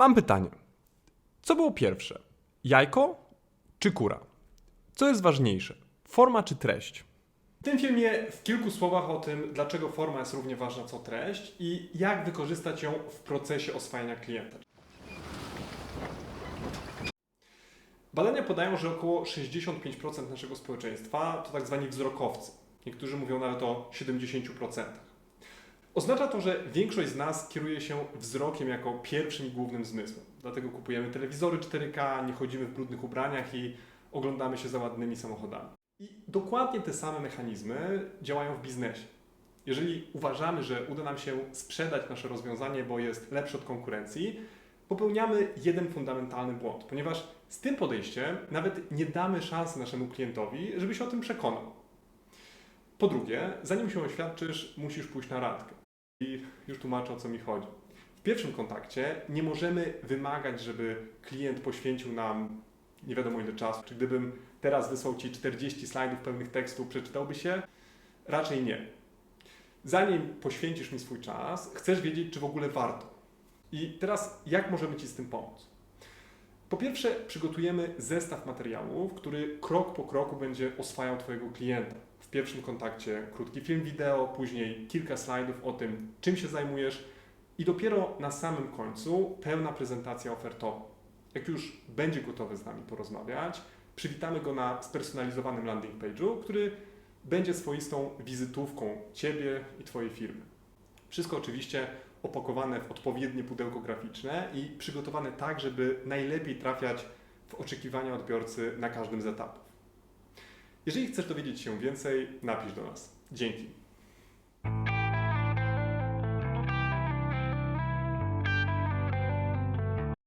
Mam pytanie. Co było pierwsze? Jajko czy kura? Co jest ważniejsze? Forma czy treść? W tym filmie w kilku słowach o tym, dlaczego forma jest równie ważna co treść i jak wykorzystać ją w procesie oswajania klienta. Badania podają, że około 65% naszego społeczeństwa to tak zwani wzrokowcy. Niektórzy mówią nawet o 70%. Oznacza to, że większość z nas kieruje się wzrokiem jako pierwszym i głównym zmysłem. Dlatego kupujemy telewizory 4K, nie chodzimy w brudnych ubraniach i oglądamy się za ładnymi samochodami. I dokładnie te same mechanizmy działają w biznesie. Jeżeli uważamy, że uda nam się sprzedać nasze rozwiązanie, bo jest lepsze od konkurencji, popełniamy jeden fundamentalny błąd, ponieważ z tym podejściem nawet nie damy szansy naszemu klientowi, żeby się o tym przekonał. Po drugie, zanim się oświadczysz, musisz pójść na randkę. I już tłumaczę o co mi chodzi. W pierwszym kontakcie nie możemy wymagać, żeby klient poświęcił nam nie wiadomo ile czasu. Czy gdybym teraz wysłał Ci 40 slajdów pełnych tekstu, przeczytałby się? Raczej nie. Zanim poświęcisz mi swój czas, chcesz wiedzieć, czy w ogóle warto. I teraz, jak możemy Ci z tym pomóc? Po pierwsze, przygotujemy zestaw materiałów, który krok po kroku będzie oswajał Twojego klienta. W pierwszym kontakcie krótki film wideo, później kilka slajdów o tym, czym się zajmujesz i dopiero na samym końcu pełna prezentacja ofertowa. Jak już będzie gotowy z nami porozmawiać, przywitamy go na spersonalizowanym landing page'u, który będzie swoistą wizytówką Ciebie i Twojej firmy. Wszystko oczywiście opakowane w odpowiednie pudełko graficzne i przygotowane tak, żeby najlepiej trafiać w oczekiwania odbiorcy na każdym z etapów. Jeżeli chcesz dowiedzieć się więcej, napisz do nas. Dzięki.